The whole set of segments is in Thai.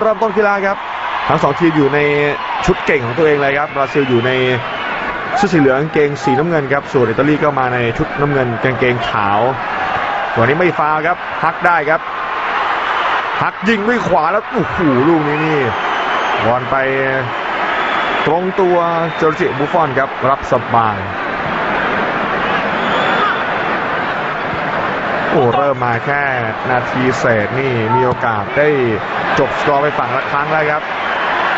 เริ่มต้นกีฬาครับ ทั้งสองทีมอยู่ในชุดเก่งของตัวเองเลยครับบราซิลอยู่ในชุดสีเหลืองเกงสีน้ำเงินครับส่วนอิตาลีก็มาในชุดน้ำเงินกางเกงขาวตัวนี้ไม่ฟาวครับพักได้ครับพักยิงด้วยขวาแล้วโอ้โหลูกนี้นี่บอลไปตรงตัวจอร์จิบุฟฟอนครับรับสบาย โอ้เริ่มมาแค่นาทีเศษนี่มีโอกาสได้จบสกอร์ไปฝั่งละครั้งแล้วครับ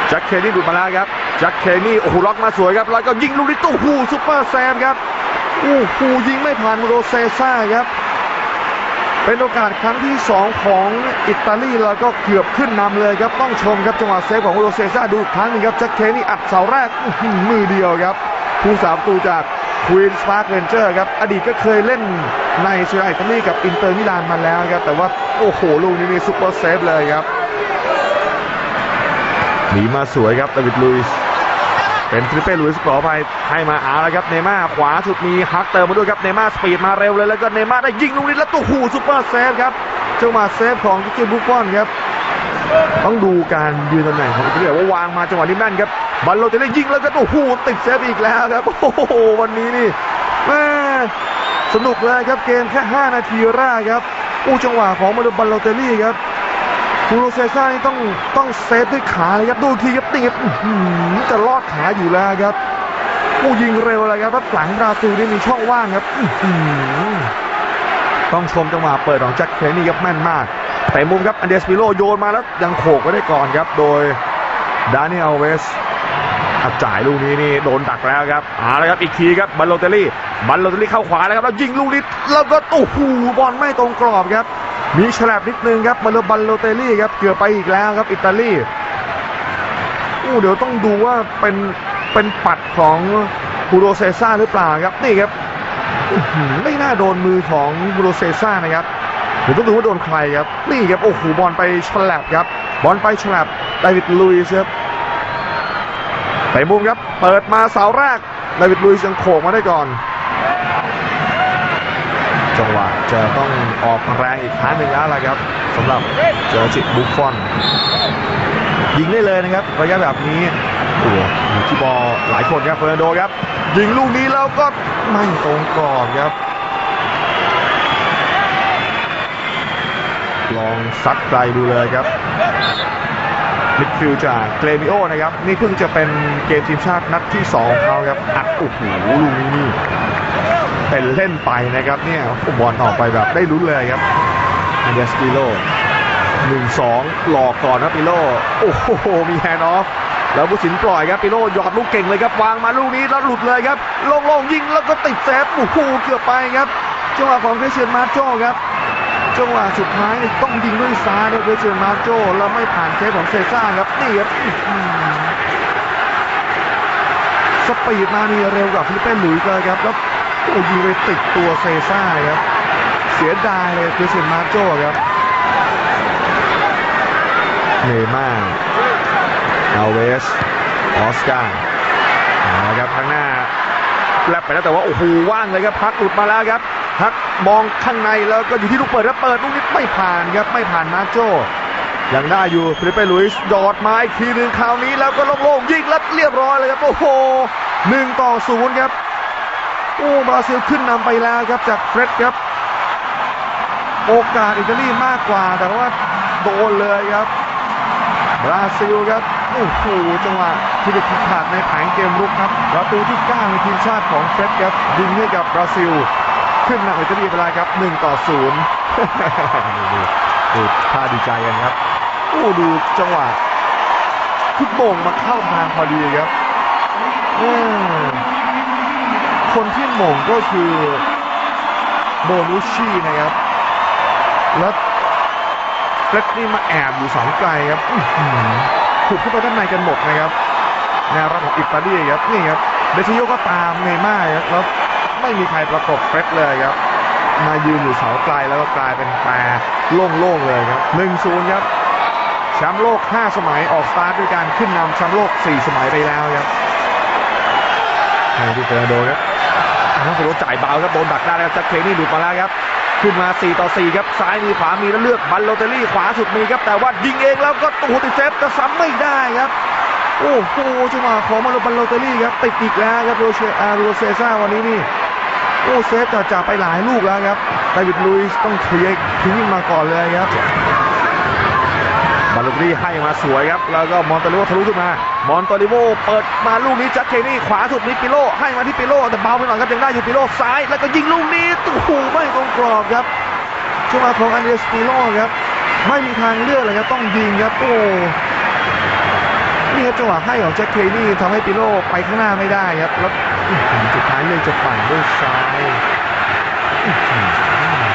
แจ็คเคนี่ดูดมาแล้วครับแจ็คเคนี่โอ้โหล็อกมาสวยครับแล้วก็ยิงลูกนี้ตู้หูซุปเปอร์แซมครับโอ้โหยิงไม่ผ่านโรเซซ่าครับ เป็นโอกาสครั้งที่ 2 ของอิตาลีแล้วก็เกือบขึ้นนำเลยครับต้องชมครับจังหวะเซฟของโรเซซ่าดูอีกครั้งนึงครับแจ็คเคนี่อัดเสาแรกมือเดียวครับผู้สามตูจาก ควีนสปาร์คเรนเจอร์ครับ อดีตก็เคยเล่นในเซเรียอิตาลีกับอินเตอร์มิลานมาแล้วครับ แต่ว่า โอ้โห ลูกนี้นี่ซุปเปอร์เซฟเลยครับหนีมาสวยครับดาวิดลุยส์เป็นทริปเป้ลุยส์ขอไปให้มาอาแล้วครับเนม่าขวาสุดมีฮักเติมมาด้วยครับเนม่าสปีดมาเร็วเลยแล้วก็เนม่าได้ยิงลูกนี้แล้วตัวหูซุปเปอร์เซฟครับจังหวะเซฟของกิเกบุฟฟอนครับต้องดูการยืนตำแหน่งของอิตาลีว่าวางมาจังหวะนี้แม่นครับ บัลโลเตลลี่ยิงแล้วก็โอ้โหติดเซฟอีกแล้วครับ โอ้โหวันนี้นี่แม่สนุกเลยครับเกมแค่ 5 นาทีแรกครับอู้จังหวะของมาดูบัลโลเตลลี่ครับคูโรเซซ่านี่ต้องต้องเซฟด้วยขาเลยครับดูทีครับนี่ครับจะลอดขาอยู่แล้วครับอู้ยิงเร็วเลยครับแล้วหลังบราซิลนี่มีช่องว่างครับต้องชมจังหวะเปิดของแจ็คเคนี่ครับแม่นมากเตะมุมครับอันเดสปิโลโยนมาแล้วยังโขกไว้ได้ก่อนครับโดยดานิเอลเวส อัดจ่ายลูกนี้นี่โดนดักแล้วครับเอาละครับอีกทีครับบัลโลเตลลี่บัลโลเตลลี่เข้าขวาแล้วครับแล้วยิงลูกนี้แล้วก็โอ้โหบอลไม่ตรงกรอบครับ มีฉลับนิดนึงครับบัลโลบัลโลเตลลี่ครับเกือบไปอีกแล้วครับอิตาลีอู้เดี๋ยวต้องดูว่าเป็นเป็นปัดของบูโรเซซ่าหรือเปล่าครับนี่ครับไม่น่าโดนมือของบูโรเซซ่านะครับเดี๋ยวต้องดูว่าโดนใครครับนี่ครับโอ้โหบอลไปฉลับครับบอลไปฉลับดวิดลุยส์ครับ ไปมุมครับ เปิดมาเสาแรกดาวิดลุยยังโขกมาได้ก่อน จังหวะจะต้องออกแรงอีกครั้งหนึ่งแล้วล่ะครับสำหรับเจอจิตบุฟฟอน ยิงได้เลยนะครับระยะแบบนี้โอ้โหอยู่ที่บอลหลายคนครับเฟอร์นันโดครับ ยิงลูกนี้แล้วก็ไม่ตรงกรอบครับลองซัดไกลดูเลยครับ มิดฟิลด์จากเกรมิโอนะครับนี่เพิ่งจะเป็นเกมทีมชาตินัดที่2ของเขาครับอัดโอ้โหลูกนี้นี่เป็นเล่นไปนะครับเนี่ยบอลออกไปแบบได้ลุ้นเลยครับอันเดสปิโลหนึ่งสองหลอกก่อนครับปิโลโอ้โหมีแฮนด์ออฟแล้วผู้สินปล่อยครับปิโลหยอดลูกเก่งเลยครับวางมาลูกนี้แล้วหลุดเลยครับโล่งๆยิงแล้วก็ติดเซฟโอ้โหเกือบไปครับจังหวะของคริสเตียนมาโจครับ จังหวะสุดท้ายนี่ต้องยิงด้วยซ้ายครับเวเจอร์มาโจแล้วไม่ผ่านเซฟของเซซ่าครับนี่ครับสปีดมานี่เร็วกว่าฟิลิปเป้หลุยส์เลยครับแล้วโอ้ยิงไปติดตัวเซซ่าครับ เสียดายเลยเวเจอร์มาโจครับเนย์ม่าร์อัลเวสออสการ์เอาละครับข้างหน้าแลบไปแล้วแต่ว่าโอ้โหว่างเลยครับพักหลุดมาแล้วครับ พักมองข้างในแล้วก็อยู่ที่ลูกเปิดครับเปิดลูกนี้ไม่ผ่านครับไม่ผ่านมาโจยังได้อยู่ฟิลิปเป้ลุยส์ดอดมาอีกทีหนึ่งคราวนี้แล้วก็โล่งๆยิงแล้วเรียบร้อยเลยครับโอ้โหหนึ่งต่อศูนย์ครับโอ้บราซิลขึ้นนำไปแล้วครับจากเฟร็ดครับ โอกาสอิตาลีมากกว่าแต่ว่าโดนเลยครับ บราซิลครับโอ้โหจังหวะที่เด็ดขาดในแผงเกมรุกครับประตูที่9ในทีมชาติของเฟร็ดครับยิงให้กับบราซิล ขึ้นนำอิตาลีไปแล้วครับ1ต่อ0ดูดูท่าดีใจกันครับโอ้ดูจังหวะทุกโมงมาเข้าทางพอดีครับคนที่โมงก็คือโบนุชีนะครับแล้วเฟร็ดนี่มาแอบอยู่สองไกลครับถูกเข้าไปด้านในกันหมดนะครับแนวรับของอิตาลีครับนี่ครับเดชิโยก็ตามเนม่าครับแล้ว ไม่มีใครประกบเฟร็ดเลยครับ มายืนอยู่เสาไกลแล้วก็กลายเป็นแปรโล่งๆเลยครับ1-0ครับแชมป์โลก 5 สมัยออกสตาร์ทด้วยการขึ้นนำแชมป์โลก 4 สมัยไปแล้วครับให้ที่เฟอร์นันโดครับอ้าวโดนจ่ายเบาครับโดนดักได้แล้วจากเคนี่หลุดมาแล้วครับ ขึ้นมา 4 ต่อ 4 ครับ ซ้ายมีขวามีแล้วเลือกบัลโลเตลลี่ขวาสุดมีครับ แต่ว่ายิงเองแล้วก็ตูติดเซฟจะซ้ำไม่ได้ครับ โอ้โหจังหวะของมาโลบัลโลเตลลี่ครับติดอีกแล้วครับโรเชอาโรเซซ่าวันนี้นี่ โอ้เซฟจะจ่าไปหลายลูกแล้วครับดาวิดลุยส์ต้องเคลียร์ทิ้งมาก่อนเลยครับบาลูกรี่ให้มาสวยครับ แล้วก็มอนตาลิโวทะลุขึ้นมา มอนตาลิโวเปิดมาลูกนี้จัดเคนี่ขวาสุดนี้ปิโลให้มาที่ปิโลแต่เบาไปหน่อยครับยังได้อยู่ปิโลซ้าย แล้วก็ยิงลูกนี้โอ้ไม่ตรงกรอบครับจังหวะของอันเดรสปิโลครับ ไม่มีทางเลือกเลยครับต้องยิงครับโอ้ นี่ครับจังหวะให้ของแจ็คเคนี่ทำให้ปิโลไปข้างหน้าไม่ได้ครับแล้วอื้อหือสุดท้ายเลยจะปั่นด้วยซ้ายอื้อหือ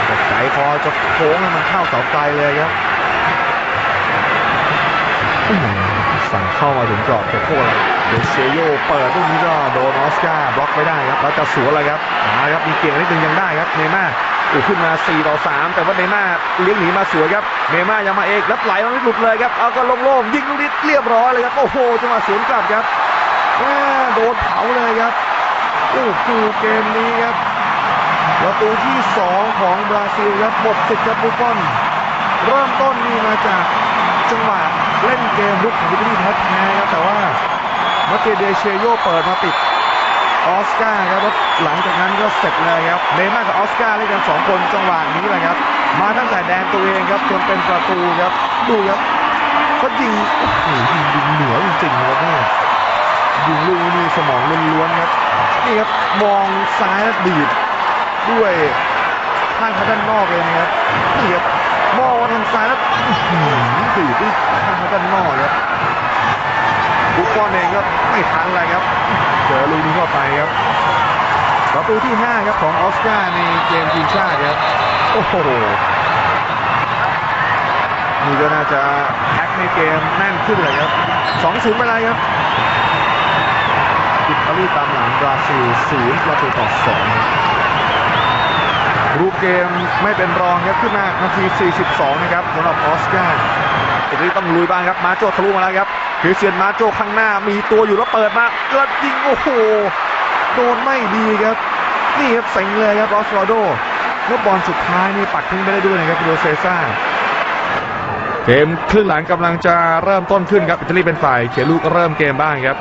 แต่ไกพอจะโค้งให้มันเข้าเสาไกลเลยครับอื้อหือสั่งเข้ามาถึงกรอบแต่โค้งเดเชโยเปิดลูกนี้ก็โดนออสการ์บล็อกไม่ได้ครับแล้วจะสวนเลยครับมาครับมีเก่งนิดนึงยังได้ครับเนย์ม่าร์อู ขึ้นมา 4 ต่อ 3 แต่ว่าเนม่าเลี้ยงหนีมาสวยครับเนม่ายังมาเองแล้วไหลมาไม่หลุดเลยครับเอาก็โล่งๆยิงลูกนี้เรียบร้อยเลยครับโอ้โหจังหวะสวนกลับครับแม่โดนเผาเลยครับโอ้โหเกมนี้ครับประตูที่ 2 ของบราซิลครับหมดสิทธิ์ครับบุฟฟอนเริ่มต้นนี่มาจากจังหวะเล่นเกมรุกของอิตาลีแท้ๆครับแต่ว่ามาเตเดเชโยเปิดมาติด ออสการ์ครับแล้วหลังจากนั้นก็เสร็จเลยครับเนย์ม่าร์กับออสการ์เล่นกันสองคนจังหวะนี้แหละครับ มาตั้งแต่แดนตัวเองครับจนเป็นประตูครับ ดูครับเขายิงโอ้โหยิงยิงเหนือจริงๆครับเนี่ยยิงลูกนี้มีสมองล้วนๆครับนี่ครับมองซ้ายแล้วดีดด้วยข้างเขาด้านนอกเลยนะครับนี่ครับมองทางซ้ายแล้วดีดด้วยข้างเขาด้านนอกครับ บุฟฟอนเองก็ไม่ทันอะไรครับ เจอลูกนี้เข้าไปครับประตูที่ 5 ครับของออสการ์ในเกมทีมชาติครับ โอ้โห นี่ก็น่าจะแพ็คในเกมแน่นขึ้นเลยครับ 2-0ไปเลยครับอิตาลีตามหลังบราซิล0ประตูต่อ2รูปเกมไม่เป็นรองครับขึ้นมานาที 42 นะครับสำหรับออสการ์อิตาลีต้องลุยบ้างครับ มาโจทะลุมาแล้วครับ คริสเตียนมาโจข้างหน้ามีตัวอยู่แล้วเปิดมาเกิดยิงโอ้โหโดนไม่ดีครับ นี่ครับเซ็งเลยครับรอสวาโดแล้วบอลสุดท้ายนี่ปัดทิ้งไปได้ด้วยนะครับโรเซซ่าเกมครึ่งหลังกำลังจะเริ่มต้นขึ้นครับอิตาลีเป็นฝ่ายเขียนลูกเริ่มเกมบ้างครับ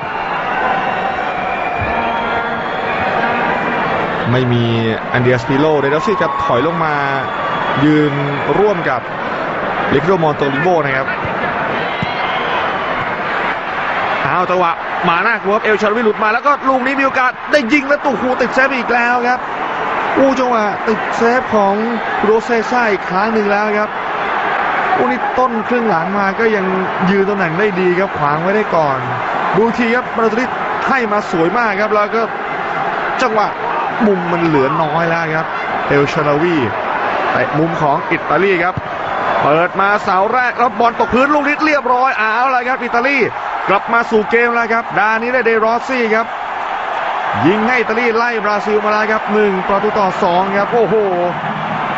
ไม่มีอันเดียสปิโลเดลซี่จะถอยลงมายืนร่วมกับลิคโดมอนโตลิโบนะครับ เอาจังหวะมาหน้ากลัวครับเอลชาร์วิหลุดมาแล้วก็ลูกนี้มีโอกาสได้ยิงแล้วตุกหูติดเซฟอีกแล้วครับอู้จังหวะติดเซฟของโรเซซ่าอีกครั้งหนึ่งแล้วครับอู้นี่ต้นครึ่งหลังมาก็ยังยืนตำแหน่งได้ดีครับขวางไว้ได้ก่อน ดูทีครับบราซิลให้มาสวยมากครับแล้วก็จังหวะมุมมันเหลือน้อยแล้วครับเอลชานาวีแต่มุมของอิตาลีครับ เปิดมาเสาแรกแล้วบอลตกพื้นลูกนิดเรียบร้อยเอาวเลยครับอิตาลีกลับมาสู่เกมแล้วครับ ดานี้ได้เดรอสซี่ครับ ยิงให้อิตาลีไล่บราซิลมาแล้วครับหนึ่งประตูต่อสองครับโอ้โห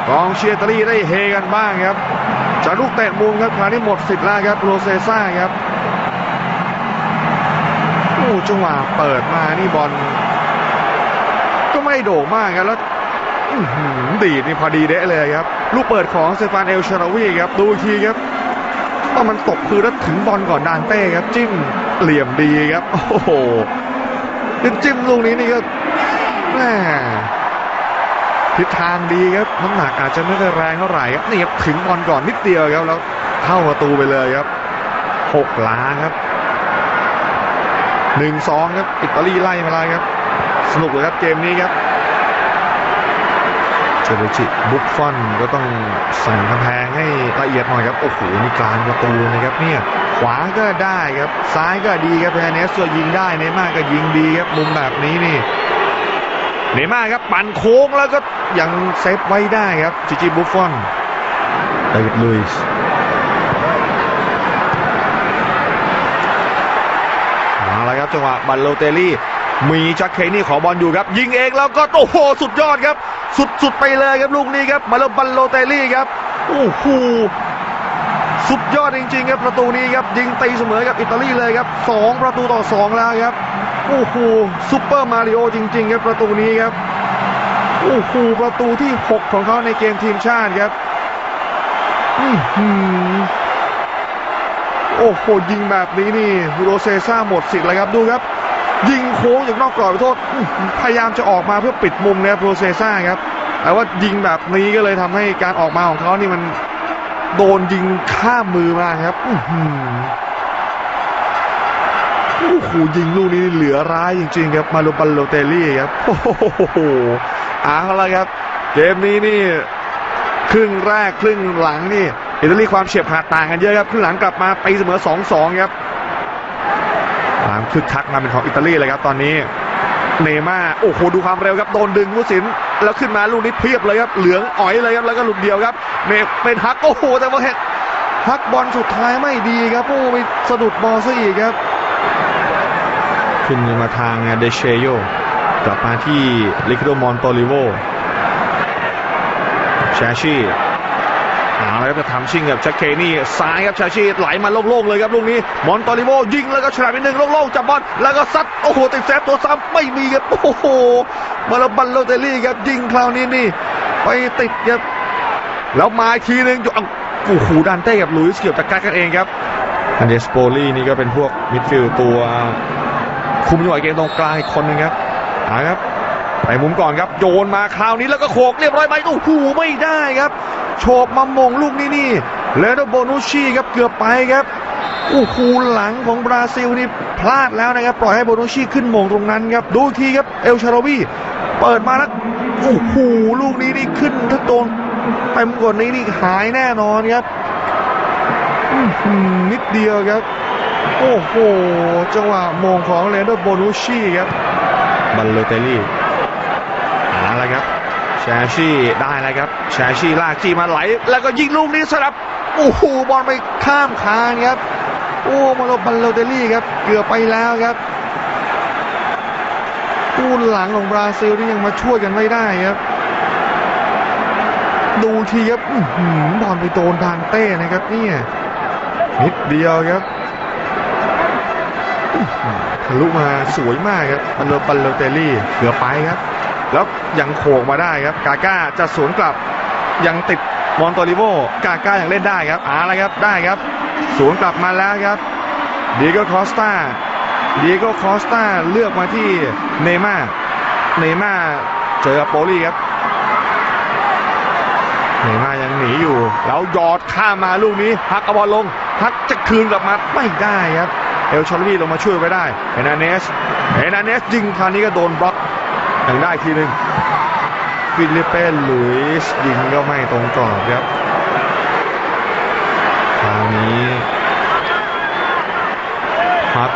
กองเชียร์อิตาลีได้เฮกันบ้างครับจากลูกเตะมุมครับคราวนี้หมดสิทธิ์แล้วครับโรเซซ่าครับโอ้จังหวะเปิดมานี่บอลก็ไม่โด่งมากครับแล้ว ดีดนี่พอดีเดะเลยครับ ลูกเปิดของเซฟานเอลชาราวีครับ ดูทีครับว่ามันตกพื้นแล้วถึงบอลก่อนดานเต้ครับ จิ้มเหลี่ยมดีครับ โอ้โหจิ้มลูกนี้นี่ก็แม่ทิศทางดีครับน้ำหนักอาจจะไม่ได้แรงเท่าไหร่ครับนี่ครับถึงบอลก่อนนิดเดียวครับแล้วเข้าประตูไปเลยครับหกล้านครับหนึ่งสองครับอิตาลีไล่มาแล้วครับ สนุกเลยครับเกมนี้ครับ เจเดชิบุฟฟอนก็ต้องสั่งกำแพงให้ละเอียดหน่อยครับโอ้โหนี่กลางประตูนะครับเนี่ยขวาก็ได้ครับซ้ายก็ดีครับแพนเนสส่วนยิงได้เนม่าก็ยิงดีครับมุมแบบนี้นี่เนม่าครับปั่นโค้งแล้วก็ยังเซฟไว้ได้ครับจิจิบุฟฟอนเดวิดลุยส์มาแล้วครับจังหวะบัลโลเตลี่ มีจักเคนี่ขอบอลอยู่ครับ ยิงเองแล้วก็โอ้โหสุดยอดครับ สุดๆไปเลยครับลูกนี้ครับ มาแล้วบัลโลเตลี่ครับโอ้โหสุดยอดจริงๆครับประตูนี้ครับยิงตีเสมอกับอิตาลีเลยครับสองประตูต่อสองแล้วครับโอ้โหซุปเปอร์มาริโอจริงๆครับประตูนี้ครับโอ้โหประตูที่ 6 ของเขาในเกมทีมชาติครับโอ้โหยิงแบบนี้นี่โรเซซ่าหมดสิทธิ์เลยครับดูครับ ยิงโค้งจากนอกกรอบไปโทษ พยายามจะออกมาเพื่อปิดมุมนะครับโรเซซ่าครับ แต่ว่ายิงแบบนี้ก็เลยทำให้การออกมาของเขานี่มันโดนยิงข้ามมือมาครับอือหือโอ้โหยิงลูกนี้เหลือร้ายจริงๆครับมาโลบัลโลเตลลี่ครับโอ้โหเอาละครับ เกมนี้นี่ครึ่งแรกครึ่งหลังนี่อิตาลีความเฉียบขาดต่างกันเยอะครับครึ่งหลังกลับมาตีเสมอ 2-2 ครับามคึกคักมาเป็นของอิตาลีเลยครับตอนนี้เนม่าโอ้โหดูความเร็วครับโดนดึงผู้สินแล้วขึ้นมาลูกนี้เพียบเลยครับเหลืองอ๋อยเลยครับแล้วก็หลุดเดียวครับเมเป็นฮักโอ้โหแต่ว่าเห็นฮักบอลสุดท้ายไม่ดีครับโอ้ไปสะดุดบอลซะอีกครับ ขึ้นมาทางเดเชโยกลับมาที่ลิคโดมอนโตลิโวชาชี เอาละครับจะทำชิงกับชักเคนี่ซ้ายครับชาชีไหลมาโล่งๆเลยครับลูกนี้มอนโตลิโวยิงแล้วก็ฉลาดไปหนึ่งโล่งๆจับบอลแล้วก็ซัดโอ้โหติดเซฟตัวซ้ำไม่มีครับโอ้โหมาลบันโลเตลลี่ครับยิงคราวนี้นี่ไปติดครับแล้วมาอีกทีหนึงเอาโอ้โหดันเต้กับลุยส์เกี่ยวตะกักกันเองครับอันเดสโปลี่นี่ก็เป็นพวกมิดฟิลด์ตัวคุมจังหวะเกมตรงกลางอีกคนนึงครับเอาครับ ไปมุมก่อนครับโยนมาคราวนี้แล้วก็โขกเรียบร้อยไปโอ้โหไม่ได้ครับ โฉบมามงลูกนี้นี่แล้วโบนุชีครับเกือบไปครับโอ้โหหลังของบราซิลนี่พลาดแล้วนะครับ ปล่อยให้โบนุชีขึ้นมงตรงนั้นครับ ดูทีครับเอลชาโรวีเปิดมาแล้วโอ้โหลูกนี้นี่ขึ้นถ้าโดนเต็มกว่านี้นี่หายแน่นอนครับอื้อหือนิดเดียวครับ โอ้โห จังหวะมงของเลนโดโบนุชีครับบัลโลเตล ลี่เอาละครับแชชี่ได้แล้วครับแชชี่ลากจี้มาไหล แล้วก็ยิงลูกนี้สลับโอ้โหบอลไปข้ามคานครับโอ้มาโลบัลโลเตลี่ครับเกือบไปแล้วครับตู้หลังของบราซิลที่ยังมาช่วยกันไม่ได้ครับ ดูทีครับอื้อหือบอลไปโดนดานเต้นะครับเนี่ยนิดเดียวครับทะลุมาสวยมากครับบัลโลบัลโลเตลี่เกือบไปครับ แล้วยังโขกมาได้ครับกาก้าจะสวนกลับยังติดมอนโตลิโวกาก้ายังเล่นได้ครับอาละครับได้ครับสวนกลับมาแล้วครับดีโก้คอสตาดีโก้คอสตาเลือกมาที่เนย์ม่าเนย์ม่าเจอกับโปลี่ครับเนย์ม่ายังหนีอยู่ แล้วยอดข้ามมาลูกนี้ฮักเอาบอลลงฮักจะคืนกลับมาไม่ได้ครับเอลชอลวีลงมาช่วยไว้ได้เฮนาเนสเฮนาเนสยิงคราวนี้ก็โดนบล็อก ยังได้ทีหนึ่งฟิลิปเป้ลุยส์ยิงก็ไม่ตรงกรอบครับคราวนี้พัก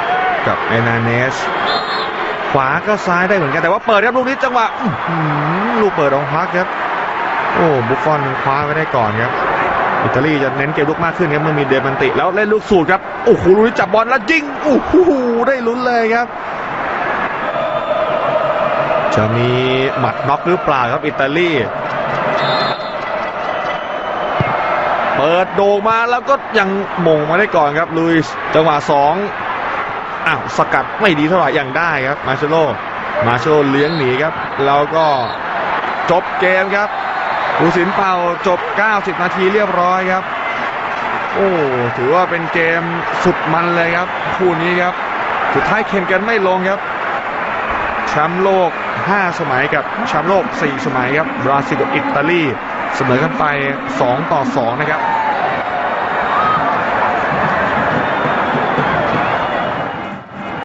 กับเอนาเนส ขวาก็ซ้ายได้เหมือนกันแต่ว่าเปิดครับลูกนี้จังหวะลูกเปิดของพักครับ โอ้บุฟฟอนคว้าไว้ได้ก่อนครับอิตาลีจะเน้นเกมลุกมากขึ้นครับเมื่อมีเดมันติ แล้วเล่นลูกสูตรครับ โอ้โหลุยจับบอลแล้วยิงโอ้โหได้ลุ้นเลยครับ จะมีหมัดน็อกหรือเปล่าครับอิตาลี เปิดโด่งมาแล้วก็ยังมงมาได้ก่อนครับลุยจังหวะสองอ้าวสกัดไม่ดีเท่าไหร่ยังได้ครับมาเชโลมาเชโลเลี้ยงหนีครับ แล้วก็จบเกมครับผู้สินเป่าจบ 90 นาทีเรียบร้อยครับ โอ้ถือว่าเป็นเกมสุดมันเลยครับ คู่นี้ครับ สุดท้ายเข็นกันไม่ลงครับแชมป์โลก 5 สมัยกับแชมป์โลก 4 สมัยครับบราซิลกับอิตาลีเสมอกันไป 2 ต่อ 2 นะครับ